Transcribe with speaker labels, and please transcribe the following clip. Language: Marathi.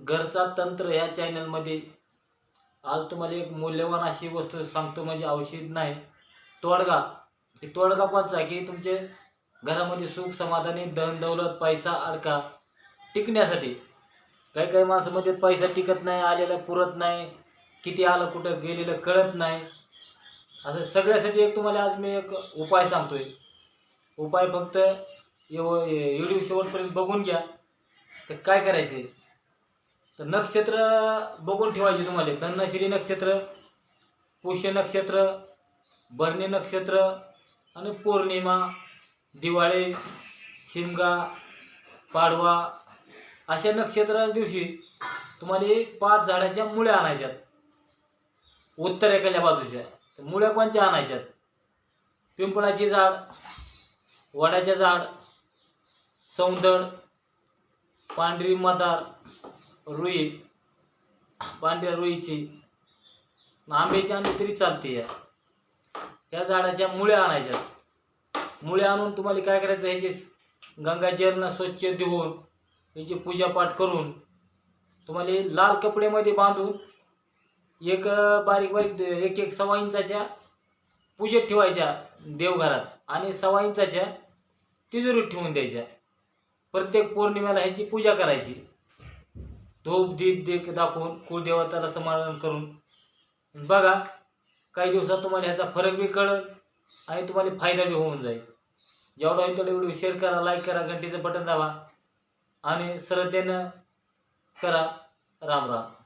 Speaker 1: घरचा तंत्र या चॅनलमध्ये आज तुम्हाला एक मूल्यवान अशी वस्तू सांगतो म्हणजे औषध नाही तोडगा. हे तोडगा कोणचा? की तुमचे घरामध्ये सुख समाधानी धन दौलत पैसा अडका टिकण्यासाठी. काही काही माणसं म्हणतात पैसा टिकत नाही आलेला पुरत नाही किती आलं कुठं गेलेलं कळत नाही. असं सगळ्यासाठी एक तुम्हाला आज मी एक उपाय सांगतोय. उपाय फक्त व्हिडिओ शेवटपर्यंत बघून घ्या. तर काय करायचे? तर नक्षत्र बघून ठेवायचे तुम्हाला. धनश्री नक्षत्र पुष्य नक्षत्र भरणी नक्षत्र आणि पौर्णिमा दिवाळी शिमगा पाडवा अशा नक्षत्रा दिवशी तुम्हाला पाच झाडाच्या मुळ्या आणायच्यात. उत्तरेकडल्या बाजूच्या. तर मुळ्या कोणत्या आणायच्यात? पिंपळाची झाड वडाचे झाड सौंदळ पांढरी मदार रुई पांढऱ्या रुईची. आंब्याची आणली तरी चालते या या झाडाच्या मुळ्या आणायच्या. मुळ्या आणून तुम्हाला काय करायचं ह्याचे गंगाजलनं स्वच्छ देऊन याची पूजापाठ करून तुम्हाला लाल कपड्यामध्ये बांधून एक बारीक बारीक एक एक सव्वा इंचाच्या पूजेत ठेवायच्या देवघरात आणि सव्वा इंचाच्या तिजोरीत ठेवून द्यायच्या. प्रत्येक पौर्णिमेला ह्याची पूजा करायची. धूप दीप देख दाखवून कुळदेवताला समाधान करून. बघा काही दिवसात तुम्हाला ह्याचा फरक बी कळेल आणि तुम्हाला फायदा बी होऊन जाईल. जेवढा होईल तेवढा व्हिडिओ शेअर करा लाईक करा घंटीचं बटन दाबा आणि श्रद्धेनं करा. राम राम.